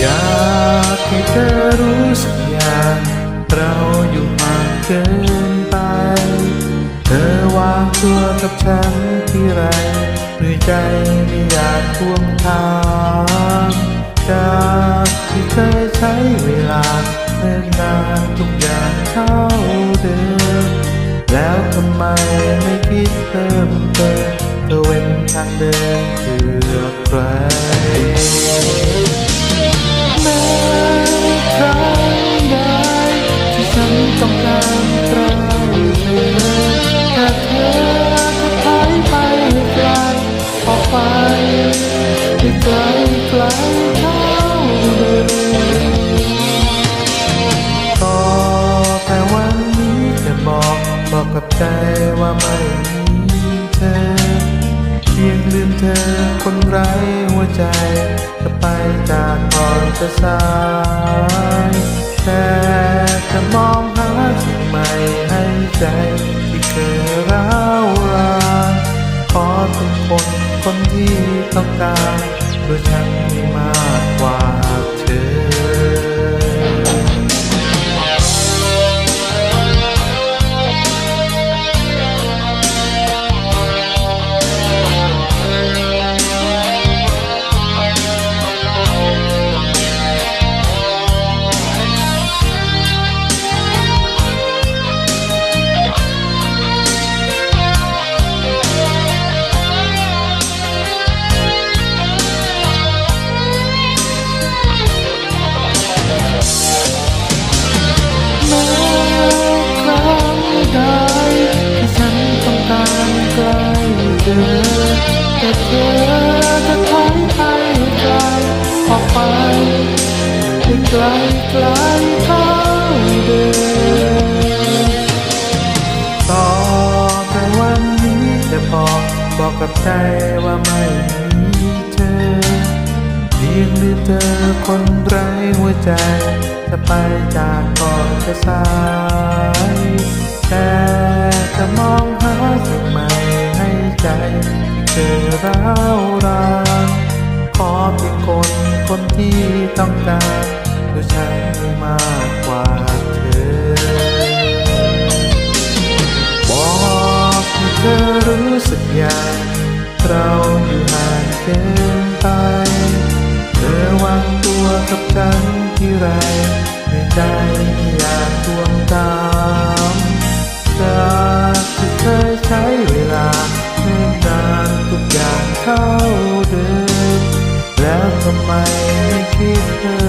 อยากให้เธอรู้สักอย่างเราอยู่ห่างเกินไป เธอวางตัวกับฉันที่ไรด้วยใจไม่อยากทวงถามจากที่เคยใช้เวลาเนิ่นนานทุกอย่างเท่าเดิม แล้วทำไมไม่คิดเพิ่มเติมเธอเว้นทางเดินเพื่อใคร เธอคนไร้หัวใจ จะไปจากก่อนจะสายแต่จะมองหาสิ่งใหม่ให้ใจ ที่เคยร้าวรานขอเป็นคนคนที่ต้องการด้วยฉัน แต่เธอจะถอยไปไกลออกไปให้ไกลไกลเท่าเดิมต่อแต่วันนี้จะบอกบอกกับใจว่าไม่มีเธอเพียงลืมเธอคนไร้หัวใจ จะไปจากก่อนจะสายแต่ ใจที่เคยร้าวรานขอเพียงคนคนที่ต้องการด้วยฉันไม่มากกว่าเธอ บอกให้เธอรู้สึกอย่าง เราอยู่ห่างเกินไป เธอวางตัวกับฉันที่ไรในใจอยากทวงตามจากที่เคยใช้เวลา นานทุกอย่างเท่าเดิมแล้วทำไมไม่คิดเธอ